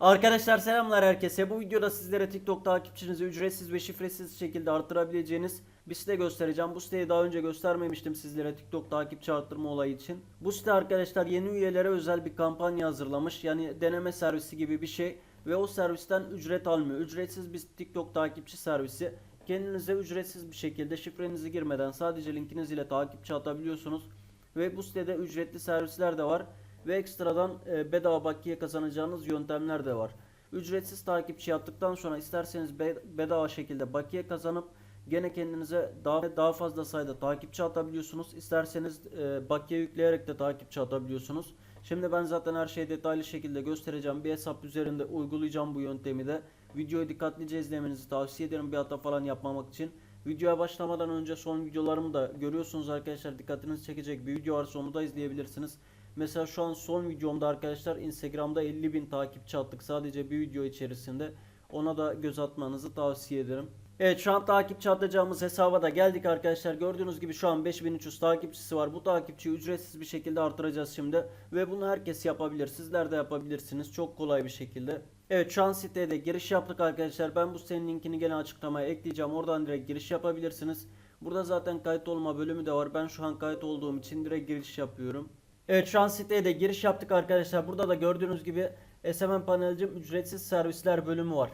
Arkadaşlar selamlar herkese. Bu videoda sizlere TikTok takipçinizi ücretsiz ve şifresiz şekilde arttırabileceğiniz bir site göstereceğim. Bu siteyi daha önce göstermemiştim sizlere TikTok takipçi arttırma olayı için. Bu site arkadaşlar yeni üyelere özel bir kampanya hazırlamış. Yani deneme servisi gibi bir şey ve o servisten ücret almıyor. Ücretsiz bir TikTok takipçi servisi. Kendinize ücretsiz bir şekilde şifrenizi girmeden sadece linkiniz ile takipçi atabiliyorsunuz. Ve bu sitede ücretli servisler de var ve ekstradan e, bedava bakiye kazanacağınız yöntemler de var. Ücretsiz takipçi yaptıktan sonra isterseniz be- bedava şekilde bakiye kazanıp gene kendinize daha daha fazla sayıda takipçi atabiliyorsunuz. İsterseniz e, bakiye yükleyerek de takipçi atabiliyorsunuz. Şimdi ben zaten her şeyi detaylı şekilde göstereceğim. Bir hesap üzerinde uygulayacağım bu yöntemi de. Videoyu dikkatlice izlemenizi tavsiye ederim bir hata falan yapmamak için. Videoya başlamadan önce son videolarımı da görüyorsunuz arkadaşlar. Dikkatinizi çekecek bir video varsa onu da izleyebilirsiniz. Mesela şu an son videomda arkadaşlar Instagram'da 50.000 takipçi attık sadece bir video içerisinde. Ona da göz atmanızı tavsiye ederim. Evet şu an takipçi atacağımız hesaba da geldik arkadaşlar. Gördüğünüz gibi şu an 5300 takipçisi var. Bu takipçiyi ücretsiz bir şekilde artıracağız şimdi. Ve bunu herkes yapabilir. Sizler de yapabilirsiniz. Çok kolay bir şekilde. Evet şu an siteye de giriş yaptık arkadaşlar. Ben bu sitenin linkini gene açıklamaya ekleyeceğim. Oradan direkt giriş yapabilirsiniz. Burada zaten kayıt olma bölümü de var. Ben şu an kayıt olduğum için direkt giriş yapıyorum. Evet şu de giriş yaptık arkadaşlar. Burada da gördüğünüz gibi SMM panelicim ücretsiz servisler bölümü var.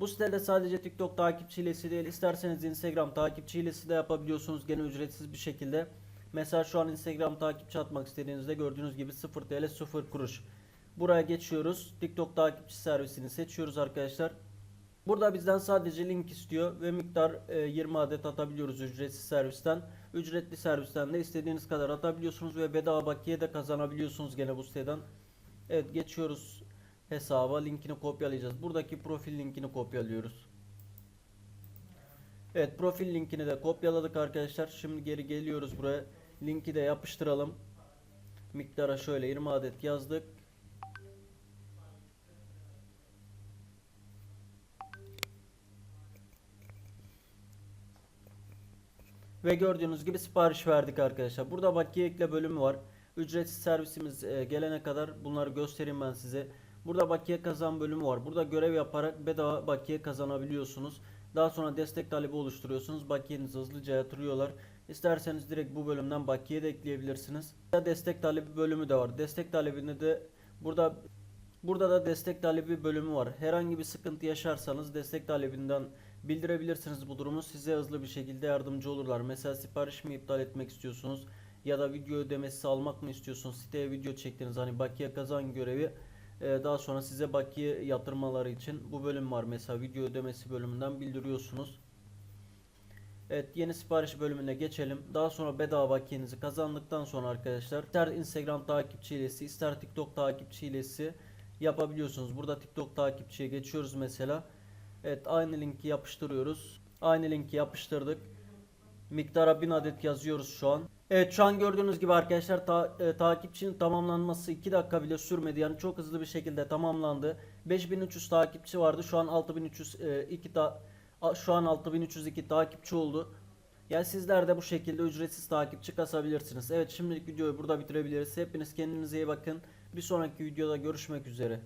Bu sitede sadece TikTok takipçi hilesi değil isterseniz Instagram takipçi hilesi de yapabiliyorsunuz gene ücretsiz bir şekilde. Mesela şu an Instagram takipçi atmak istediğinizde gördüğünüz gibi 0 TL 0 kuruş. Buraya geçiyoruz. TikTok takipçi servisini seçiyoruz arkadaşlar. Burada bizden sadece link istiyor ve miktar e, 20 adet atabiliyoruz ücretsiz servisten. Ücretli servisten de istediğiniz kadar atabiliyorsunuz ve bedava bakiye de kazanabiliyorsunuz gene bu siteden. Evet geçiyoruz hesaba linkini kopyalayacağız. Buradaki profil linkini kopyalıyoruz. Evet profil linkini de kopyaladık arkadaşlar. Şimdi geri geliyoruz buraya. Linki de yapıştıralım. Miktara şöyle 20 adet yazdık. Ve gördüğünüz gibi sipariş verdik arkadaşlar. Burada bakiye ekle bölümü var. Ücretsiz servisimiz e, gelene kadar bunları göstereyim ben size. Burada bakiye kazan bölümü var. Burada görev yaparak bedava bakiye kazanabiliyorsunuz. Daha sonra destek talebi oluşturuyorsunuz. Bakiyenizi hızlıca yatırıyorlar. İsterseniz direkt bu bölümden bakiye de ekleyebilirsiniz. Ya Destek talebi bölümü de var. Destek talebini de burada Burada da destek talebi bölümü var. Herhangi bir sıkıntı yaşarsanız destek talebinden bildirebilirsiniz bu durumu. Size hızlı bir şekilde yardımcı olurlar. Mesela sipariş mi iptal etmek istiyorsunuz ya da video ödemesi almak mı istiyorsunuz? Siteye video çektiniz hani bakiye kazan görevi e, daha sonra size bakiye yatırmaları için bu bölüm var. Mesela video ödemesi bölümünden bildiriyorsunuz. Evet yeni sipariş bölümüne geçelim. Daha sonra bedava bakiyenizi kazandıktan sonra arkadaşlar ister Instagram takipçi hilesi ister TikTok takipçi hilesi yapabiliyorsunuz. Burada TikTok takipçiye geçiyoruz mesela. Evet aynı linki yapıştırıyoruz. Aynı linki yapıştırdık. Miktara 1000 adet yazıyoruz şu an. Evet şu an gördüğünüz gibi arkadaşlar ta- e, takipçinin tamamlanması 2 dakika bile sürmedi. Yani çok hızlı bir şekilde tamamlandı. 5300 takipçi vardı. Şu an 6302 ta a- şu an 6302 takipçi oldu. Yani sizler de bu şekilde ücretsiz takipçi kasabilirsiniz. Evet şimdilik videoyu burada bitirebiliriz. Hepiniz kendinize iyi bakın. Bir sonraki videoda görüşmek üzere.